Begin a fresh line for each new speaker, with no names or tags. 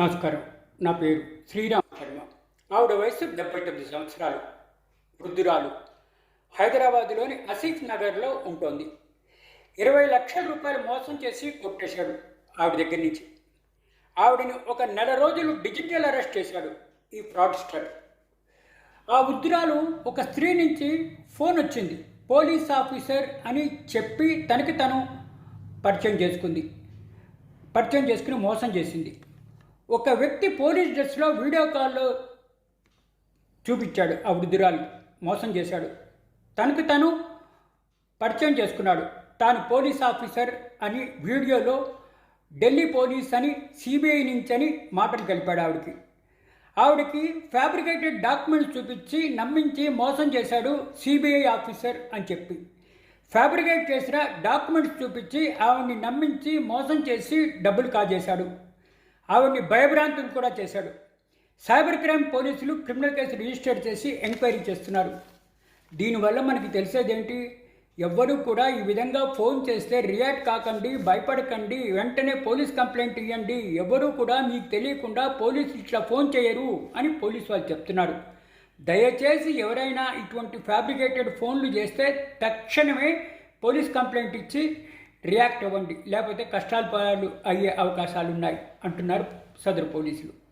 నమస్కారం. నా పేరు శ్రీరామ్ శర్మ. ఆవిడ వయసు డెబ్బై తొమ్మిది సంవత్సరాలు. వృద్ధురాలు. హైదరాబాద్లోని అసీఫ్ నగర్లో ఉంటుంది. ఇరవై లక్షల రూపాయలు మోసం చేసి కొట్టేశాడు ఆవిడ దగ్గర నుంచి. ఆవిడని ఒక నెల రోజులు డిజిటల్ అరెస్ట్ చేశాడు ఈ ఫ్రాడ్స్టర్. ఆ వృద్ధురాలు ఒక స్త్రీ నుంచి ఫోన్ వచ్చింది. పోలీస్ ఆఫీసర్ అని చెప్పి తనకి తను పరిచయం చేసుకుంది. పరిచయం చేసుకుని మోసం చేసింది. ఒక వ్యక్తి పోలీస్ డ్రెస్లో వీడియో కాల్లో చూపించాడు ఆ వృద్ధురాలు. మోసం చేశాడు. తనకు తను పరిచయం చేసుకున్నాడు. తాను పోలీస్ ఆఫీసర్ అని వీడియోలో ఢిల్లీ పోలీస్ అని సిబిఐ నుంచి అని మాటలు కలిపాడు ఆవిడకి. ఆవిడకి ఫ్యాబ్రికేటెడ్ డాక్యుమెంట్స్ చూపించి నమ్మించి మోసం చేశాడు సిబిఐ ఆఫీసర్ అని చెప్పి. ఫ్యాబ్రికేట్ చేసిన డాక్యుమెంట్స్ చూపించి ఆవిడ్ని నమ్మించి మోసం చేసి డబ్బులు కాజేశాడు. ఆవిడ్ని భయభ్రాంతులు కూడా చేశాడు. సైబర్ క్రైమ్ పోలీసులు క్రిమినల్ కేసు రిజిస్టర్ చేసి ఎంక్వైరీ చేస్తున్నారు. దీనివల్ల మనకి తెలిసేదేంటి? ఎవ్వరూ కూడా ఈ విధంగా ఫోన్ చేస్తే రియాక్ట్ కాకండి భయపడకండి వెంటనే పోలీస్ కంప్లైంట్ ఇవ్వండి ఎవరూ కూడా మీకు తెలియకుండా పోలీసు ఇట్లా ఫోన్ చేయరు అని పోలీసు వాళ్ళు చెప్తున్నారు. దయచేసి ఎవరైనా ఇటువంటి ఫ్యాబ్రికేటెడ్ ఫోన్లు చేస్తే తక్షణమే పోలీస్ కంప్లైంట్ ఇచ్చి రియాక్ట్ అవ్వండి. లేకపోతే కష్టాలు పాలు అయ్యే అవకాశాలు ఉన్నాయి అంటున్నారు సదరు పోలీసులు.